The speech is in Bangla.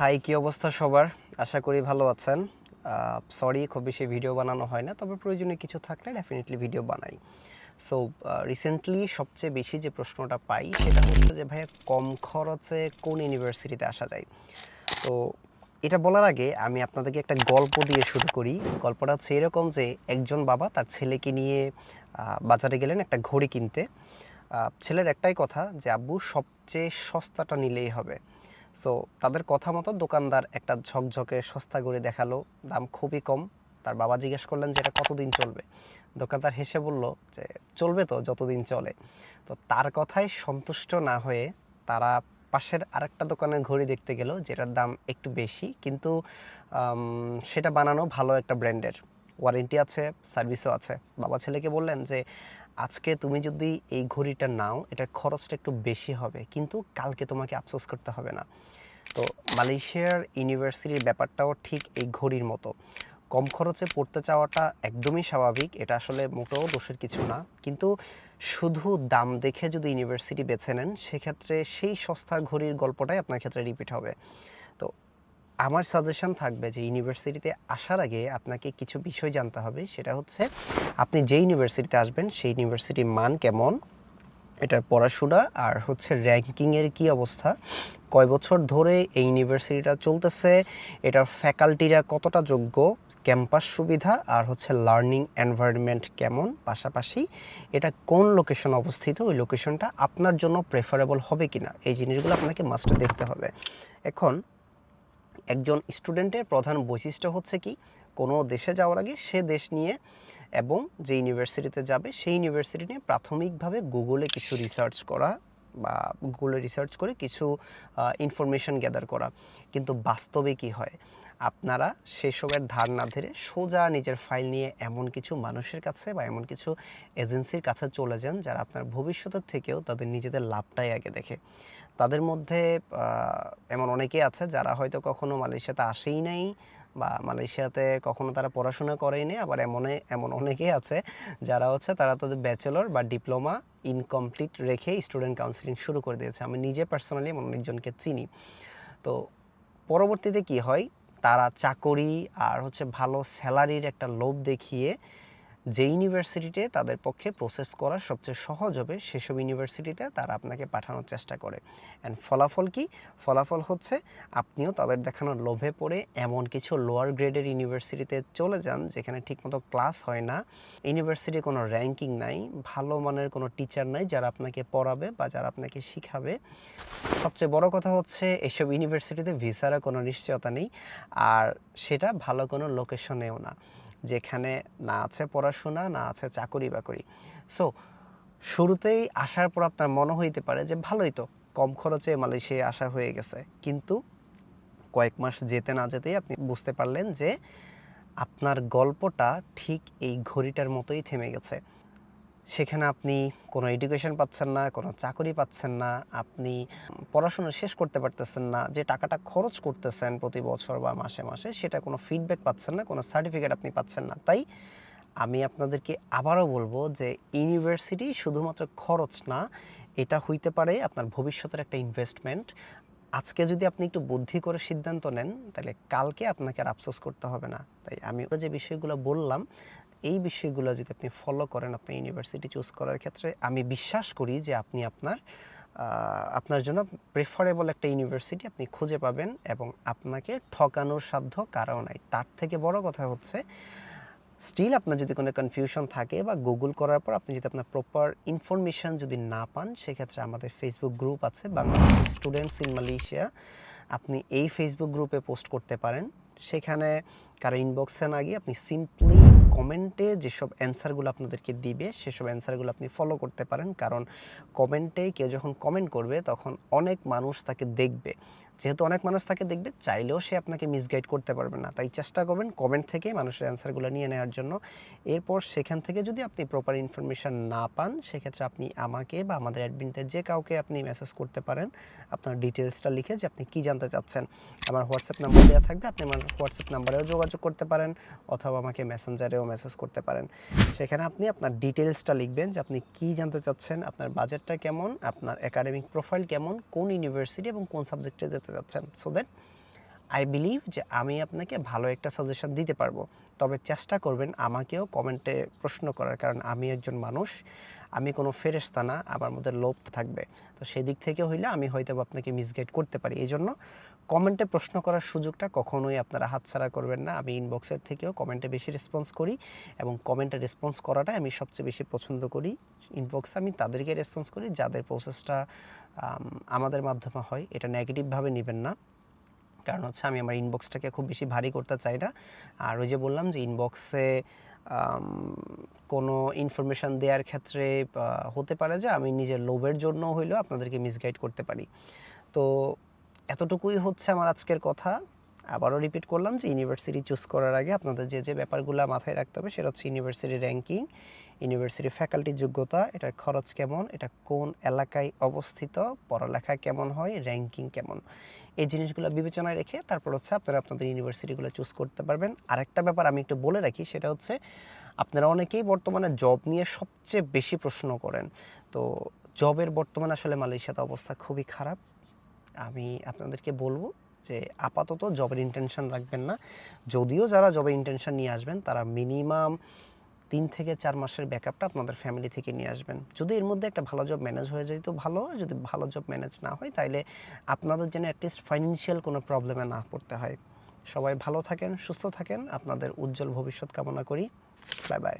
হাই, কি অবস্থা সবার? আশা করি ভালো আছেন। সরি খুব বেশি ভিডিও বানানো হয় না, তবে প্রয়োজনীয় কিছু থাকলে ডেফিনেটলি ভিডিও বানাই। সো রিসেন্টলি সবচেয়ে বেশি যে প্রশ্নটা পাই, সেটা হচ্ছে যে ভাইয়া, কম খরচে কোন ইউনিভার্সিটিতে আসা যায়? তো এটা বলার আগে আমি আপনাদেরকে একটা গল্প দিয়ে শুরু করি। গল্পটা হচ্ছে এরকম যে, একজন বাবা তার ছেলেকে নিয়ে বাজারে গেলেন একটা ঘড়ি কিনতে। ছেলের একটাই কথা যে, আব্বু, সবচেয়ে সস্তাটা নিলেই হবে। সো তাদের কথা মতো দোকানদার একটা ঝকঝকে সস্তা করে দেখাল, দাম খুবই কম। তার বাবা জিজ্ঞেস করলেন যে, এটা কতদিন চলবে? দোকানদার হেসে বলল যে, চলবে তো যতদিন চলে। তো তার কথায় সন্তুষ্ট না হয়ে তারা পাশের আরেকটা দোকানে ঘড়ি দেখতে গেল, যেটার দাম একটু বেশি, কিন্তু সেটা বানানো ভালো একটা ব্র্যান্ডের। ওয়ারেন্টি আছে সার্ভিসও আছে। বাবা ছেলেকে বললেন যে আজকে তুমি যদি এই ঘড়িটা নাও, এটার খরচটা একটু বেশি হবে, কিন্তু কালকে তোমাকে আফসোস করতে হবে না। তো মালয়েশিয়ার ইউনিভার্সিটির ব্যাপারটাও ঠিক এই ঘড়ির মতো। কম খরচে পড়তে চাওয়াটা একদমই স্বাভাবিক, এটা আসলে মোটেও দোষের কিছু না। কিন্তু শুধু দাম দেখে যদি ইউনিভার্সিটি বেছে নেন, সেক্ষেত্রে সেই সস্তা ঘড়ির গল্পটাই আপনার ক্ষেত্রে রিপিট হবে। তো আমার সাজেশন থাকবে যে ইউনিভার্সিটিতে আসার আগে আপনাকে কিছু বিষয় জানতে হবে। সেটা হচ্ছে, আপনি যে ইউনিভার্সিটিতে আসবেন, সেই ইউনিভার্সিটির মান কেমন, এটার পড়াশোনা আর হচ্ছে র্যাঙ্কিংয়ের কি অবস্থা, কয় বছর ধরে এই ইউনিভার্সিটিটা চলতেছে, এটার ফ্যাকাল্টিরা কতটা যোগ্য ক্যাম্পাস সুবিধা আর হচ্ছে লার্নিং এনভায়রনমেন্ট কেমন, পাশাপাশি এটা কোন লোকেশন অবস্থিত, ওই লোকেশনটা আপনার জন্য প্রেফারেবল হবে কিনা, এই জিনিসগুলো আপনাকে মাস্টার দেখতে হবে। এখন একজন স্টুডেন্টের প্রধান বৈশিষ্ট্য হচ্ছে কি? কোনো দেশে যাওয়ার আগে সে দেশ নিয়ে এবং যে ইউনিভার্সিটিতে যাবে, সেই ইউনিভার্সিটি নিয়ে প্রাথমিকভাবে গুগলে কিছু রিসার্চ করা বা গুগলে রিসার্চ করে কিছু ইনফরমেশন গ্যাদার করা। কিন্তু বাস্তবে কি হয়? আপনারা সেসবের ধার না ধরে সোজা নিজের ফাইল নিয়ে এমন কিছু মানুষের কাছে বা এমন কিছু এজেন্সির কাছে চলে যান যারা আপনার ভবিষ্যতের থেকেও তাদের নিজেদের লাভটাই আগে দেখে। তাদের মধ্যে এমন অনেকেই আছে যারা হয়তো কখনো মালয়েশিয়াতে আসেই নাই বা মালয়েশিয়াতে কখনো তারা পড়াশোনা করেই নি আবার এমন এমন অনেকেই আছে যারা হচ্ছে তারা তাদের ব্যাচেলর বা ডিপ্লোমা ইনকমপ্লিট রেখে স্টুডেন্ট কাউন্সিলিং শুরু করে দিয়েছে। আমি নিজে পার্সোনালি এমন অনেকজনকে চিনি। তো পরবর্তীতে কি হয়? তারা চাকরি আর হচ্ছে ভালো স্যালারির একটা লোভ দেখিয়ে যে ইউনিভার্সিটিতে তাদের পক্ষে প্রসেস করা সবচেয়ে সহজ হবে, সেসব ইউনিভার্সিটিতে তারা আপনাকে পাঠানোর চেষ্টা করে। অ্যান্ড ফলাফল কি? ফলাফল হচ্ছে আপনিও তাদের দেখানোর লোভে পড়ে এমন কিছু লোয়ার গ্রেডের ইউনিভার্সিটিতে চলে যান, যেখানে ঠিকমতো ক্লাস হয় না। ইউনিভার্সিটির কোনো র্যাঙ্কিং নাই, ভালো মানের কোনো টিচার নাই যারা আপনাকে পড়াবে বা যারা আপনাকে শিখাবে। সবচেয়ে বড় কথা হচ্ছে এসব ইউনিভার্সিটিতে ভিসারও কোনো নিশ্চয়তা নেই, আর সেটা ভালো কোনো লোকেশনেও না। যেখানে না আছে পড়াশোনা, না আছে চাকরি বাকরি সো শুরুতেই আসার পর আপনার মনে হইতে পারে যে ভালোই তো, কম খরচে মালয়েশিয়ায় আসা হয়ে গেছে। কিন্তু কয়েক মাস যেতে না যেতেই আপনি বুঝতে পারলেন যে আপনার গল্পটা ঠিক এই ঘড়িটার মতোই থেমে গেছে। সেখানে আপনি কোনো এডুকেশন পাচ্ছেন না, কোনো চাকরি পাচ্ছেন না, আপনি পড়াশোনা শেষ করতে পারতেছেন না, যে টাকাটা খরচ করতেছেন প্রতি বছর বা মাসে মাসে, সেটা কোনো ফিডব্যাক পাচ্ছেন না, কোনো সার্টিফিকেট আপনি পাচ্ছেন না। তাই আমি আপনাদেরকে আবারও বলব যে ইউনিভার্সিটি শুধুমাত্র খরচ না, এটা হইতে পারে আপনার ভবিষ্যতের একটা ইনভেস্টমেন্ট আজকে যদি আপনি একটু বুদ্ধি করে সিদ্ধান্ত নেন, তাহলে কালকে আপনাকে আর আফসোস করতে হবে না। তাই আমি যে বিষয়গুলো বললাম এই বিষয়গুলো যদি আপনি ফলো করেন আপনার ইউনিভার্সিটি চুজ করার ক্ষেত্রে, আমি বিশ্বাস করি যে আপনি আপনার আপনার জন্য প্রেফারেবল একটা ইউনিভার্সিটি আপনি খুঁজে পাবেন এবং আপনাকে ঠকানোর সাধ্য কারও নাই। তার থেকে বড় কথা হচ্ছে স্টিল আপনার যদি কোনো কনফিউশন থাকে বা গুগল করার পর আপনি যদি আপনার প্রপার ইনফরমেশন যদি না পান, সেক্ষেত্রে আমাদের ফেসবুক গ্রুপ আছে বাংলাদেশ স্টুডেন্টস ইন মালয়েশিয়া আপনি এই ফেসবুক গ্রুপে পোস্ট করতে পারেন। সেখানে কারও ইনবক্সে না গিয়ে আপনি সিম্পলি কমেন্টে যেসব অ্যান্সারগুলো আপনাদেরকে দিবে, সেসব অ্যান্সারগুলো আপনি ফলো করতে পারেন। কারণ কমেন্টে কেউ যখন কমেন্ট করবে, তখন অনেক মানুষ তাকে দেখবে। যেহেতু অনেক মানুষ তাকে দেখবে, চাইলেও সে আপনাকে মিসগাইড করতে পারবে না। তাই চেষ্টা করবেন কমেন্ট থেকে মানুষের অ্যান্সারগুলো নিয়ে নেওয়ার জন্য। এরপর সেখান থেকে যদি আপনি প্রপার ইনফরমেশান না পান, সেক্ষেত্রে আপনি আমাকে বা আমাদের অ্যাডমিনদের যে কাউকে আপনি মেসেজ করতে পারেন, আপনার ডিটেলসটা লিখে যে আপনি কি জানতে চাচ্ছেন। আমার হোয়াটসঅ্যাপ নাম্বার দেওয়া থাকবে, আপনি আমার হোয়াটসঅ্যাপ নাম্বারেও যোগাযোগ করতে পারেন, অথবা আমাকে মেসেঞ্জারেও মেসেজ করতে পারেন। সেখানে আপনি আপনার ডিটেলসটা লিখবেন যে আপনি কি জানতে চাচ্ছেন, আপনার বাজেটটা কেমন, আপনার একাডেমিক প্রোফাইল কেমন, কোন ইউনিভার্সিটি এবং কোন সাবজেক্টে যেতে চাচ্ছেন সো দ্যাট আই বিলিভ যে আমি আপনাকে ভালো একটা সাজেশন দিতে পারব। তবে চেষ্টা করবেন আমাকেও কমেন্টে প্রশ্ন করার, কারণ আমি একজন মানুষ। আমি কোনো ফেরেস্তা না, আমার মধ্যে লোভ থাকবে। তো সেদিক থেকে হইলে আমি হয়তো আপনাকে মিসগাইড করতে পারি। এই জন্য কমেন্টে প্রশ্ন করার সুযোগটা কখনোই আপনারা হাতছাড়া করবেন না। আমি ইনবক্সের থেকেও কমেন্টে বেশি রেসপন্স করি এবং কমেন্টে রেসপন্স করাটাই আমি সবচেয়ে বেশি পছন্দ করি। ইনবক্সে আমি তাদেরকে রেসপন্স করি যাদের প্রসেসটা আমাদের মাধ্যমে হয়। এটা নেগেটিভভাবে নেবেন না। কারণ হচ্ছে আমি আমার ইনবক্সটাকে খুব বেশি ভারী করতে চাই না। আর ওই যে বললাম যে ইনবক্সে কোনো ইনফরমেশান দেওয়ার ক্ষেত্রে হতে পারে যে আমি নিজের লোভের জন্য হইলেও আপনাদেরকে মিসগাইড করতে পারি। তো এতটুকুই হচ্ছে আমার আজকের কথা। আবারও রিপিট করলাম যে ইউনিভার্সিটি চুজ করার আগে আপনাদের যে যে ব্যাপারগুলো মাথায় রাখতে হবে সেটা হচ্ছে ইউনিভার্সিটি র্যাঙ্কিং ইউনিভার্সিটি ফ্যাকাল্টির যোগ্যতা, এটার খরচ কেমন, এটা কোন এলাকায় অবস্থিত, পড়ালেখা কেমন হয় র্যাঙ্কিং কেমন। এই জিনিসগুলো বিবেচনায় রেখে তারপর হচ্ছে আপনারা আপনাদের ইউনিভার্সিটিগুলো চুজ করতে পারবেন। আরেকটা ব্যাপার আমি একটু বলে রাখি, সেটা হচ্ছে আপনারা অনেকেই বর্তমানে জব নিয়ে সবচেয়ে বেশি প্রশ্ন করেন। তো জবের বর্তমানে আসলে মালয়েশিয়াতে অবস্থা খুবই খারাপ। আমি আপনাদেরকে বলব যে আপাতত জবের ইন্টেনশন রাখবেন না। যদিও যারা জবের ইন্টেনশন নিয়ে আসবেন, তারা মিনিমাম তিন থেকে চার মাসের ব্যাকআপটা আপনাদের ফ্যামিলি থেকে নিয়ে আসবেন। যদি এর মধ্যে একটা ভালো জব ম্যানেজ হয়ে যায় তো ভালো, যদি ভালো জব ম্যানেজ না হয় তাইলে আপনাদের যেন অ্যাটলিস্ট ফাইন্যান্সিয়াল কোনো প্রবলেমে না পড়তে হয়। সবাই ভালো থাকেন, সুস্থ থাকেন, আপনাদের উজ্জ্বল ভবিষ্যৎ কামনা করি। Bye bye